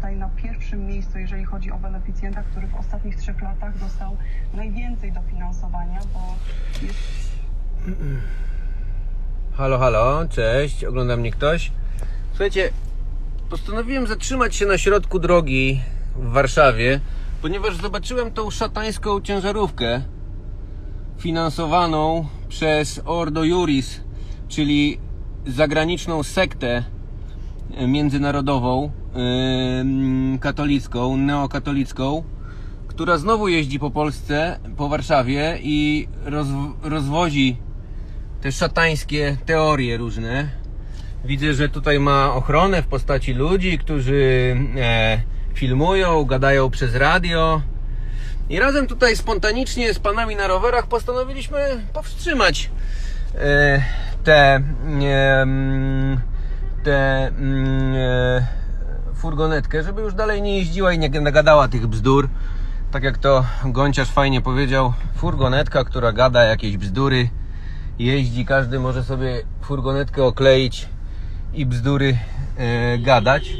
tutaj na pierwszym miejscu, jeżeli chodzi o beneficjenta, który w ostatnich trzech latach dostał najwięcej dofinansowania, bo jest Halo, halo, cześć, ogląda mnie ktoś? Słuchajcie, postanowiłem zatrzymać się na środku drogi w Warszawie, ponieważ zobaczyłem tą szatańską ciężarówkę finansowaną przez Ordo Juris, czyli zagraniczną sektę międzynarodową, katolicką, neokatolicką, która znowu jeździ po Polsce, po Warszawie i roz, rozwozi te szatańskie teorie różne. Widzę, że tutaj ma ochronę w postaci ludzi, którzy e, filmują, gadają przez radio. I razem tutaj spontanicznie z panami na rowerach postanowiliśmy powstrzymać e, te, e, mm, e, furgonetkę, żeby już dalej nie jeździła i nie nagadała tych bzdur. Tak jak to Gonciarz fajnie powiedział, furgonetka, która gada jakieś bzdury, jeździ, każdy może sobie furgonetkę okleić i bzdury e, gadać.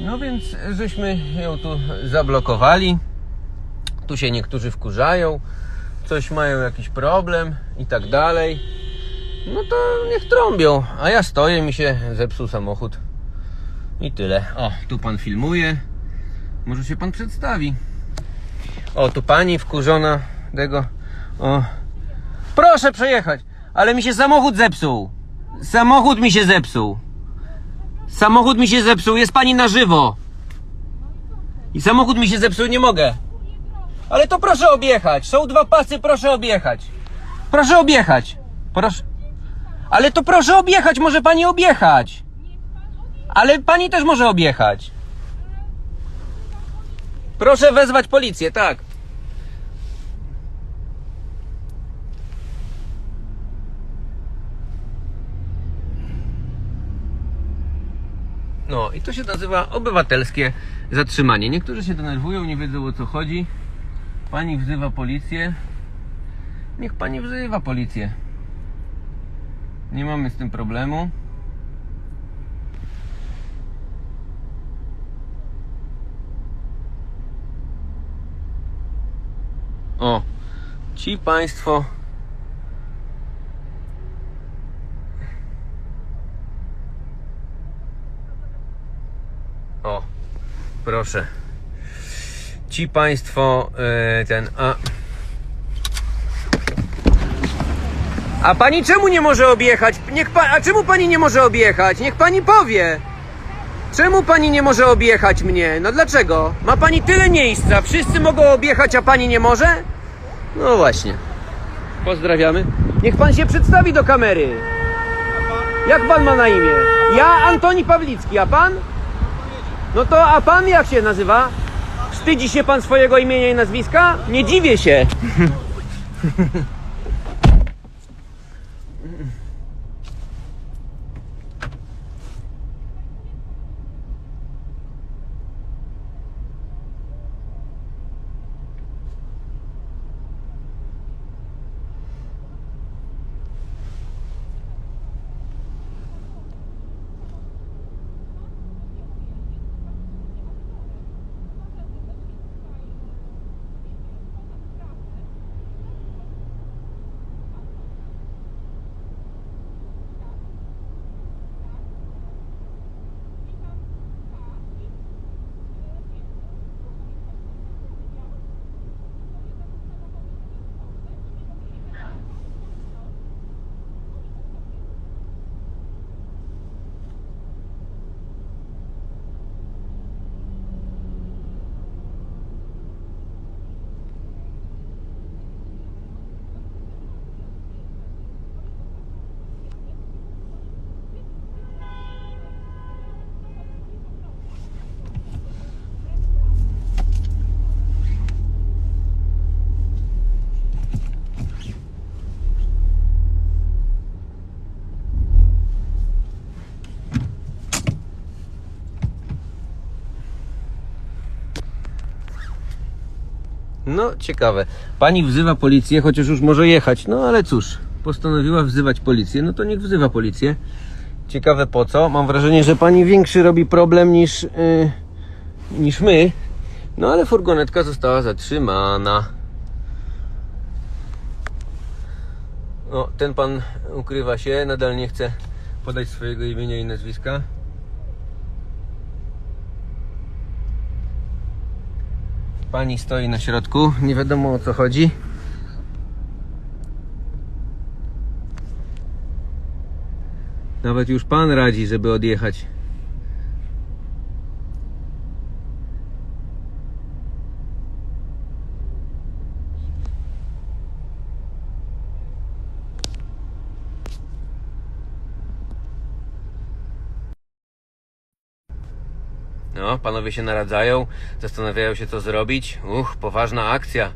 No więc żeśmy ją tu zablokowali. Tu się niektórzy wkurzają, coś mają jakiś problem i tak dalej. No to niech trąbią, a ja stoję, mi się zepsuł samochód. I tyle. O, tu pan filmuje. Może się pan przedstawi. O, tu pani wkurzona tego. O. Proszę przejechać, ale mi się samochód zepsuł. Samochód mi się zepsuł. Samochód mi się zepsuł, jest pani na żywo. I samochód mi się zepsuł, nie mogę. Ale to proszę objechać. Są dwa pasy, proszę objechać. Proszę objechać. Proszę. Ale to proszę objechać, może pani objechać. Ale pani też może objechać. Proszę wezwać policję, tak. No i to się nazywa obywatelskie zatrzymanie. Niektórzy się denerwują, nie wiedzą o co chodzi. Pani wzywa policję. Niech pani wzywa policję. Nie mamy z tym problemu. O, ci państwo. O, proszę. Ci państwo, e, ten, a. A pani czemu nie może objechać? Niech pa, a czemu pani nie może objechać? Niech pani powie. Czemu pani nie może objechać mnie? No dlaczego? Ma pani tyle miejsca, wszyscy mogą objechać, a pani nie może? No właśnie. Pozdrawiamy. Niech pan się przedstawi do kamery. Jak pan ma na imię? Ja Antoni Pawlicki, a pan? No to, a pan jak się nazywa? Wstydzi się pan swojego imienia i nazwiska? Nie dziwię się. No, ciekawe. Pani wzywa policję, chociaż już może jechać. No ale cóż, postanowiła wzywać policję. No to niech wzywa policję. Ciekawe po co. Mam wrażenie, że pani większy robi problem niż, yy, niż my. No ale furgonetka została zatrzymana. O, ten pan ukrywa się, nadal nie chce podać swojego imienia i nazwiska. Pani stoi na środku, nie wiadomo o co chodzi. Nawet już pan radzi, żeby odjechać. No, panowie się naradzają, zastanawiają się co zrobić. Uch, poważna akcja.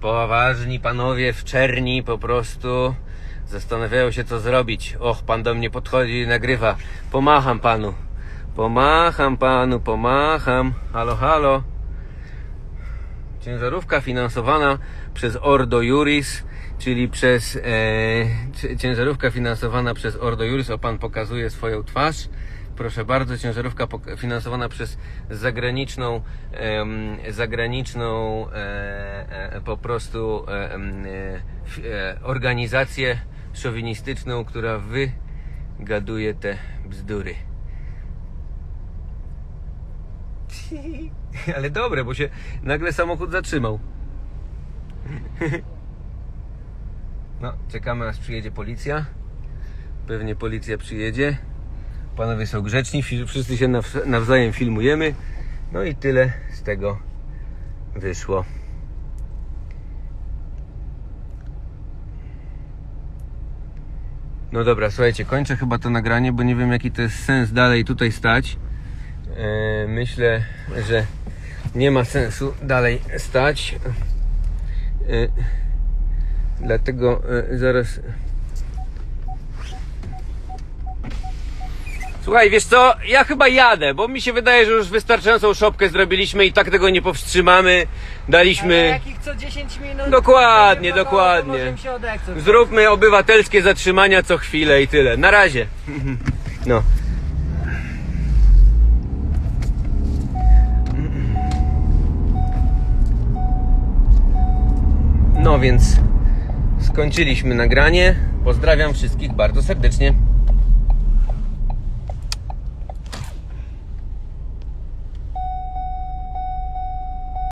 Poważni panowie w czerni po prostu zastanawiają się co zrobić. Och, pan do mnie podchodzi i nagrywa. Pomacham panu. Pomacham panu, pomacham. Halo, halo. Ciężarówka finansowana przez Ordo Juris, czyli przez e, ciężarówka finansowana przez Ordo Juris. O pan pokazuje swoją twarz. Proszę bardzo, ciężarówka finansowana przez zagraniczną, zagraniczną e, e, po prostu e, organizację szowinistyczną, która wygaduje te bzdury. Ale dobre, bo się nagle samochód zatrzymał. No, czekamy aż przyjedzie policja. Pewnie policja przyjedzie. Panowie są grzeczni, wszyscy się naw- nawzajem filmujemy. No i tyle z tego wyszło. No dobra, słuchajcie, kończę chyba to nagranie, bo nie wiem jaki to jest sens dalej tutaj stać. E, myślę, że nie ma sensu dalej stać. E, dlatego e, zaraz. Słuchaj, wiesz co? Ja chyba jadę, bo mi się wydaje, że już wystarczającą szopkę zrobiliśmy i tak tego nie powstrzymamy. Ale Daliśmy. jakich co 10 minut. Dokładnie, dokładnie. To się. Zróbmy obywatelskie zatrzymania co chwilę i tyle. Na razie. No. No więc skończyliśmy nagranie. Pozdrawiam wszystkich bardzo serdecznie.